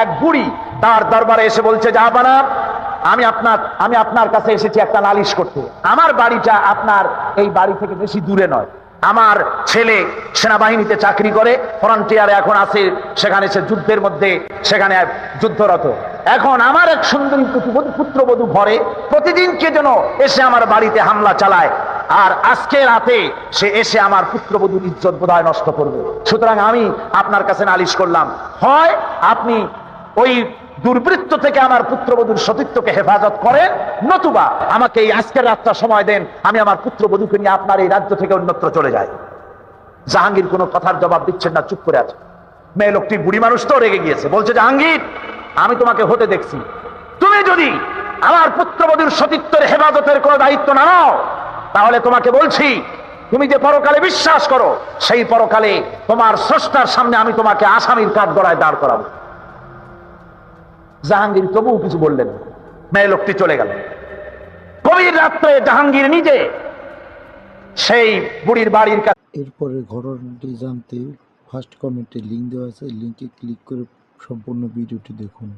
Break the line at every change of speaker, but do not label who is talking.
এক বুড়ি তার দরবারে এসে বলছে জাহাপানা আমি আপনার আমি আপনার কাছে এসেছি একটা নালিশ করতে। আমার বাড়িটা আপনার এই বাড়ি থেকে বেশি দূরে নয়। আমার ছেলে সেনাবাহিনীতে চাকরি করে, ফ্রন্টিয়ারে এখন আছে, সেখানে সে যুদ্ধের মধ্যে, সেখানে যুদ্ধরত। এখন আমার এক সুন্দরী পুত্রবধূ ঘরে প্রতিদিন কে যেন এসে আমার বাড়িতে হামলা চালায়। আর আজকে রাতে সে এসে আমার পুত্রবধূর ইজ্জত বোধহয় নষ্ট করবে। সুতরাং আমি আপনার কাছে নালিশ করলাম, হয়, আপনি ওই দুর্বৃত্ত থেকে আমার পুত্রবধূর সতীত্বকে হেফাজত করেন, নতুবা আমাকে এই আজকের রাতটা সময় দেন, আমি আমার পুত্রবধূকে নিয়ে আপনার এই রাজ্য থেকে অন্যত্র চলে যাই। জাহাঙ্গীর কোনো কথার জবাব দিচ্ছেন না, চুপ করে আছে। মেয়ে লোকটি বুড়ি মানুষ তো রেগে গিয়েছে, বলছে, জাহাঙ্গীর, আমি তোমাকে হতে দেখছি। তুমি যদি আমার পুত্রবধূর সতীত্বের হেফাজতের কোনো দায়িত্ব না নাও, তাহলে তোমাকে বলছি, তুমি যে পরকালে বিশ্বাস করো, সেই পরকালে তোমার স্রষ্টার সামনে আমি তোমাকে আসামির কাঠ গড়ায় দাঁড় করাবো। জাহাঙ্গীর তবুও কিছু বললেন। মেয়ে লোকটি চলে গেল। গভীর রাত্রে জাহাঙ্গীর নিজে সেই বুড়ির বাড়ির কাছে
এরপরে ঘটনাটি জানতে ফার্স্ট কমেন্টে লিঙ্ক দেওয়া আছে। লিঙ্কে ক্লিক করে সম্পূর্ণ ভিডিওটি দেখুন।